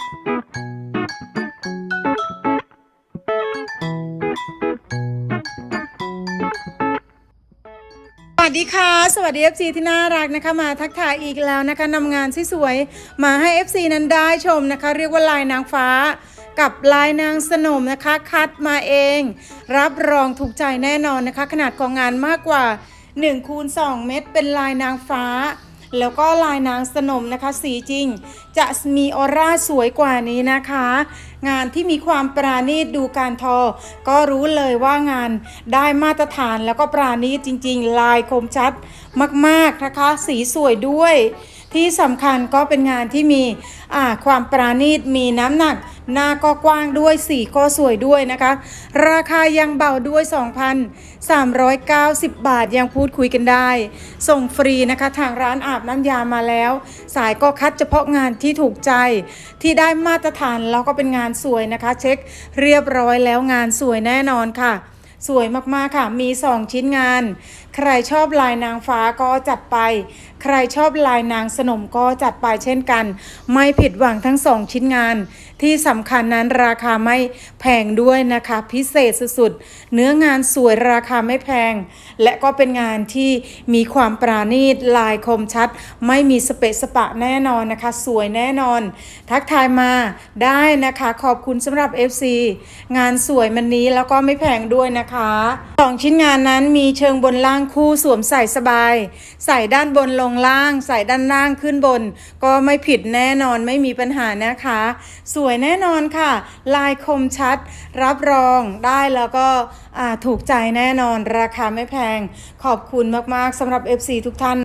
สวัสดีค่ะ สวัสดี FC ที่น่ารักนะคะมาทักทายอีกแล้วนะคะนำงานสวยๆมาให้ FC นั้นได้ชมนะคะ เรียกว่าลายนางฟ้า กับลายนางสนมนะคะ คัดมาเอง รับรองถูกใจแน่นอนนะคะ ขนาดของงานมากกว่า1คูณ2เม็ดเป็นลายนางฟ้า แล้วก็ลายนางสนมนะคะ สีจริง จะมีออร่าสวยกว่านี้นะคะ งานที่มีความปราณีตดูการทอ ก็รู้เลยว่างานได้มาตรฐานแล้วก็ปราณีตจริง ๆ ลายคมชัดมาก ๆนะคะ สีสวยด้วย ที่สำคัญก็เป็นงานที่มีความปราณีตมีน้ำหนัก หน้าก็กว้างด้วยสีก็สวยด้วยนะคะ ราคายังเบาด้วย 2,390 บาทยังพูดคุยกันได้ ส่งฟรีนะคะทางร้านอาบน้ำยามาแล้ว สายก็คัดเฉพาะงานที่ถูกใจ ที่ได้มาตรฐานแล้วก็เป็นงานสวยนะคะ เช็คเรียบร้อยแล้วงานสวยแน่นอนค่ะ สวยมากๆค่ะ มี 2 ชิ้นงาน ใครชอบลายนางฟ้าก็จัดไป ใครชอบลายนางสนมก็จัดไปเช่นกัน ไม่ผิดหวังทั้ง 2 ชิ้นงาน ที่สำคัญนั้นราคาไม่แพงด้วยนะคะ พิเศษสุดๆ เนื้องานสวยราคาไม่แพง และก็เป็นงานที่มีความปราณีตลายคมชัด ไม่มีสเปะสปะแน่นอนนะคะ สวยแน่นอน ทักทายมาได้นะคะ ขอบคุณสำหรับ FC งานสวยมันนี้แล้วก็ไม่แพงด้วยนะคะสองชิ้นงานนั้นมีเชิงบนล่างคู่สวมใส่สบาย ใส่ด้านบนลงล่าง ใส่ด้านล่างขึ้นบน ก็ไม่ผิดแน่นอนไม่มีปัญหานะคะ สวยแน่นอนค่ะ ลายคมชัด รับรองได้แล้วก็ถูกใจแน่นอนราคาไม่แพง ขอบคุณมากๆสำหรับ FC ทุกท่าน